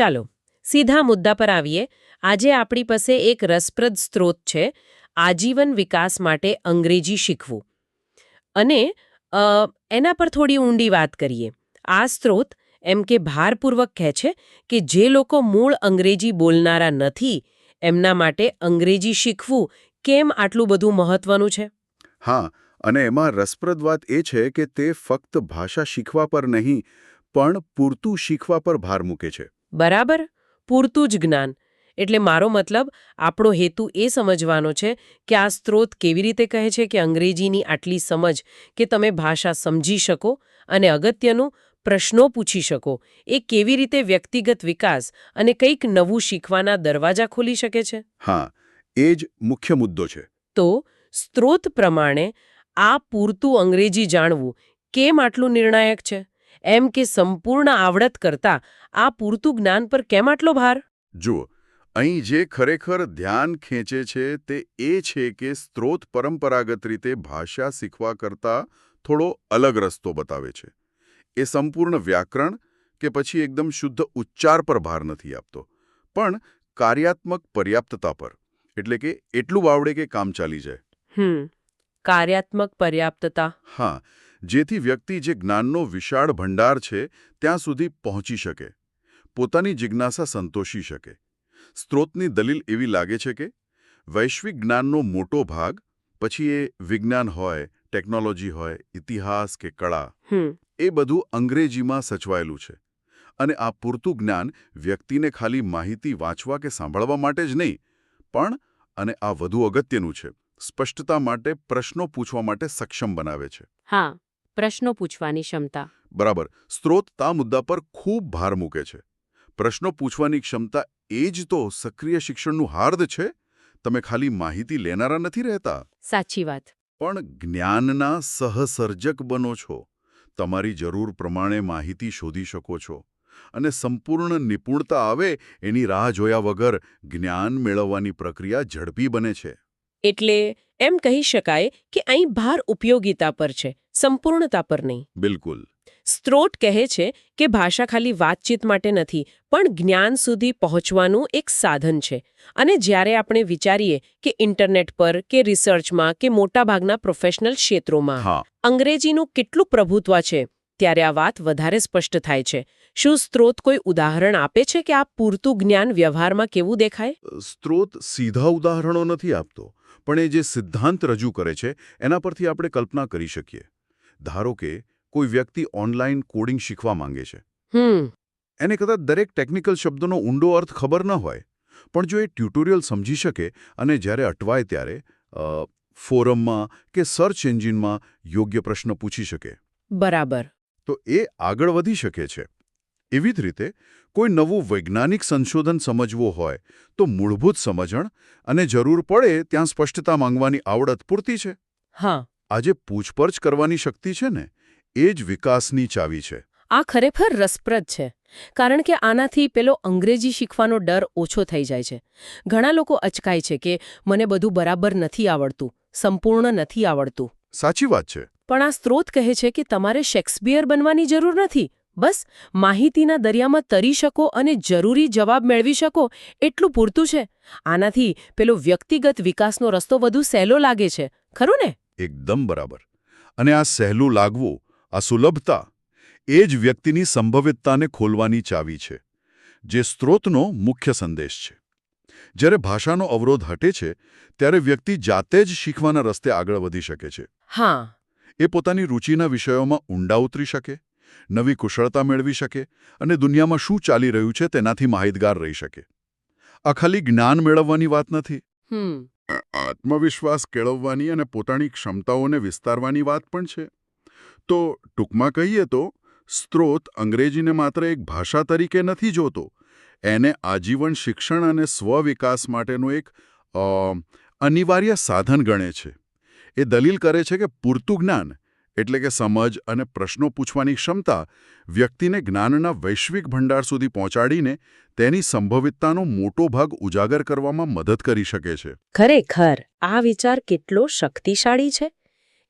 ચાલો, સીધા મુદ્દા પર આવીએ. આજે આપણી પાસે એક રસપ્રદ સ્ત્રોત છે, આજીવન વિકાસ માટે અંગ્રેજી શીખવું. અને એના પર થોડી ઊંડી વાત કરીએ. આ સ્ત્રોત એમ કે ભારપૂર્વક કહે છે કે જે લોકો મૂળ અંગ્રેજી બોલનારા નથી, એમના માટે અંગ્રેજી શીખવું કેમ આટલું બધું મહત્વનું છે? હા, અને એમાં રસપ્રદ વાત એ છે કે તે ફક્ત ભાષા શીખવા પર નહીં, પણ પૂરતું શીખવા પર ભાર મૂકે છે. બરાબર? પૂરતું જ જ્ઞાન. એટલે મારો મતલબ આપણો હેતુ એ સમજવાનો છે કે આ સ્ત્રોત કેવી રીતે કહે છે કે અંગ્રેજીની આટલી સમજ કે તમે ભાષા સમજી શકો અને અગત્યનું પ્રશ્નો પૂછી શકો. એ કેવી રીતે વ્યક્તિગત વિકાસ અને કંઈક નવું શીખવાના દરવાજા ખોલી શકે છે? હા એ જ મુખ્ય મુદ્દો છે. તો સ્ત્રોત પ્રમાણે આ પૂરતું અંગ્રેજી જાણવું કેમ આટલું નિર્ણાયક છે? એમ કે સંપૂર્ણ આવડત કરતાં આ પૂરતું જ્ઞાન પર કેમ આટલો ભાર? જુઓ અહીં જે ખરેખર ધ્યાન ખેંચે છે તે એ છે કે સ્ત્રોત પરંપરાગત રીતે ભાષા શીખવા કરતાં થોડો અલગ રસ્તો બતાવે છે. એ સંપૂર્ણ વ્યાકરણ કે પછી એકદમ શુદ્ધ ઉચ્ચાર પર ભાર નથી આપતો પણ કાર્યાત્મક પર્યાપ્તતા પર એટલે કે એટલું આવડે કે કામ ચાલી જાય. હમ કાર્યાત્મક પર્યાપ્તતા. હા જેથી વ્યક્તિ જે જ્ઞાનનો વિશાળ ભંડાર છે ત્યાં સુધી પહોંચી શકે. પોતાની જિજ્ઞાસા સંતોષી શકે. સ્ત્રોતની દલીલ એવી લાગે છે કે વૈશ્વિક જ્ઞાનનો મોટો ભાગ પછી એ વિજ્ઞાન હોય ટેકનોલોજી હોય ઇતિહાસ કે કળા એ બધું અંગ્રેજીમાં સચવાયેલું છે. અને આ પૂરતું જ્ઞાન વ્યક્તિને ખાલી માહિતી વાંચવા કે સાંભળવા માટે જ નહીં પણ અને આ વધુ અગત્યનું છે સ્પષ્ટતા માટે પ્રશ્નો પૂછવા માટે સક્ષમ બનાવે છે. હા. પ્રશ્નો પૂછવાની ક્ષમતા. બરાબર. સ્ત્રોત તા મુદ્દા પર ખૂબ ભાર મૂકે છે. પ્રશ્નો પૂછવાની ક્ષમતા એ જ તો સક્રિય શિક્ષણનું હાર્દ છે? તમે ખાલી માહિતી લેનારા નથી રહેતા? સાચી વાત. પણ જ્ઞાનના સહસર્જક બનો છો. તમારી જરૂર પ્રમાણે માહિતી શોધી શકો છો. અને સંપૂર્ણ નિપુણતા આવે એની રાહ જોયા વગર જ્ઞાન મેળવવાની પ્રક્રિયા ઝડપી બને છે. એટલે એમ કહી શકાય કે અહીં ભાર ઉપયોગિતા પર છે. સંપૂર્ણતા પર નહીં. બિલકુલ. સ્ત્રોત કહે છે કે ભાષા ખાલી વાતચીત માટે નથી પણ જ્ઞાન સુધી પહોંચવાનું એક સાધન છે. અને જ્યારે આપણે વિચારીએ કે ઇન્ટરનેટ પર કે રિસર્ચમાં કે મોટાભાગના પ્રોફેશનલ ક્ષેત્રોમાં હા. અંગ્રેજીનું કેટલું પ્રભુત્વ છે ત્યારે આ વાત વધારે સ્પષ્ટ થાય છે. શું સ્ત્રોત કોઈ ઉદાહરણ આપે છે કે આ પૂરતું જ્ઞાન વ્યવહારમાં કેવું દેખાય? સ્ત્રોત સીધા ઉદાહરણો નથી આપતો પણ એ જે સિદ્ધાંત રજૂ કરે છે એના પરથી આપણે કલ્પના કરી શકીએ. ધારો કે કોઈ વ્યક્તિ ઓનલાઈન કોડિંગ શીખવા માંગે છે. હમ. એને કદાચ દરેક ટેકનિકલ શબ્દોનો ઊંડો અર્થ ખબર ન હોય પણ જો એ ટ્યુટોરિયલ સમજી શકે અને જ્યારે અટવાય ત્યારે ફોરમમાં કે સર્ચ એન્જિનમાં યોગ્ય પ્રશ્ન પૂછી શકે. બરાબર. તો એ આગળ વધી શકે છે. એવી જ રીતે કોઈ નવું વૈજ્ઞાનિક સંશોધન સમજવું હોય તો મૂળભૂત સમજણ અને જરૂર પડે ત્યાં સ્પષ્ટતા માંગવાની આવડત પૂરતી છે. હા. આ જે પૂછપરછ કરવાની શક્તિ છે ને એ જ વિકાસની ચાવી છે. આ ખરેખર રસપ્રદ છે કારણ કે આનાથી પેલો અંગ્રેજી શીખવાનો ડર ઓછો થઈ જાય છે. ઘણા લોકો અચકાય છે કે મને બધું બરાબર નથી આવડતું સંપૂર્ણ નથી આવડતું. સાચી વાત છે. પણ આ સ્ત્રોત કહે છે કે તમારે શેક્સપિયર બનવાની જરૂર નથી. બસ માહિતીના દરિયામાં તરી શકો અને જરૂરી જવાબ મેળવી શકો એટલું પૂરતું છે. આનાથી પેલો વ્યક્તિગત વિકાસનો રસ્તો વધુ સહેલો લાગે છે. ખરું ને? એકદમ બરાબર. અને આ સહેલું લાગવું આ સુલભતા એ જ વ્યક્તિની સંભવિતતાને ખોલવાની ચાવી છે જે સ્ત્રોતનો મુખ્ય સંદેશ છે. જ્યારે ભાષાનો અવરોધ હટે છે ત્યારે વ્યક્તિ જાતે જ શીખવાના રસ્તે આગળ વધી શકે છે. હા. એ પોતાની રુચિના વિષયોમાં ઊંડા ઉતરી શકે નવી કુશળતા મેળવી શકે અને દુનિયામાં શું ચાલી રહ્યું છે તેનાથી માહિતગાર રહી શકે. આ ખાલી જ્ઞાન મેળવવાની વાત નથી. આત્મવિશ્વાસ કેળવવાની અને પોતાની ક્ષમતાઓને વિસ્તારવાની વાત પણ છે. તો ટૂંકમાં કહીએ તો, સ્ત્રોત અંગ્રેજીને માત્ર એક ભાષા તરીકે નથી જોતો. એને આજીવન શિક્ષણ અને સ્વવિકાસ માટેનું એક અનિવાર્ય સાધન ગણે છે. એ દલીલ કરે છે કે પૂરતું જ્ઞાન એટલે કે સમજ અને પ્રશ્નો પૂછવાની ક્ષમતા વ્યક્તિને જ્ઞાનના વૈશ્વિક ભંડાર સુધી પહોંચાડીને તેની સંભવિતતાનો મોટો ભાગ ઉજાગર કરવામાં મદદ કરી શકે છે. ખરેખર આ વિચાર કેટલો શક્તિશાળી છે?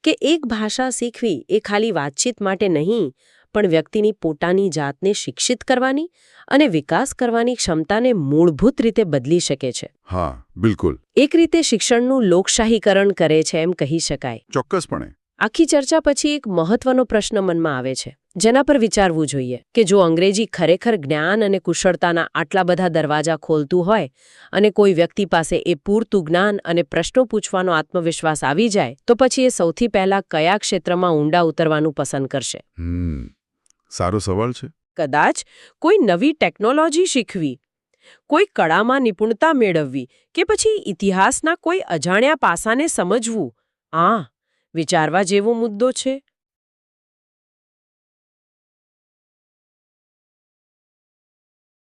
કે એક ભાષા શીખવી એ ખાલી વાતચીત માટે નહીં પણ વ્યક્તિની પોતાની જાતને શિક્ષિત કરવાની અને વિકાસ કરવાની ક્ષમતાને મૂળભૂત રીતે બદલી શકે છે. હા બિલકુલ. એક રીતે શિક્ષણનું લોકશાહીકરણ કરે છે એમ કહી શકાય. ચોક્કસપણે. આખી ચર્ચા પછી એક મહત્વનો પ્રશ્ન મનમાં આવે છે જેના પર વિચારવું જોઈએ કે જો અંગ્રેજી ખરેખર જ્ઞાન અને કુશળતાના આટલા બધા દરવાજા ખોલતું હોય અને કોઈ વ્યક્તિ પાસે એ પૂરતું જ્ઞાન અને પ્રશ્નો પૂછવાનો આત્મવિશ્વાસ આવી જાય તો પછી એ સૌથી પહેલા કયા ક્ષેત્રમાં ઊંડા ઉતરવાનું પસંદ કરશે? સારો સવાલ છે. કદાચ કોઈ નવી ટેકનોલોજી શીખવી કોઈ કળામાં નિપુણતા મેળવવી કે પછી ઇતિહાસના કોઈ અજાણ્યા પાસાને સમજવું. આ વિચારવા જેવો મુદ્દો છે?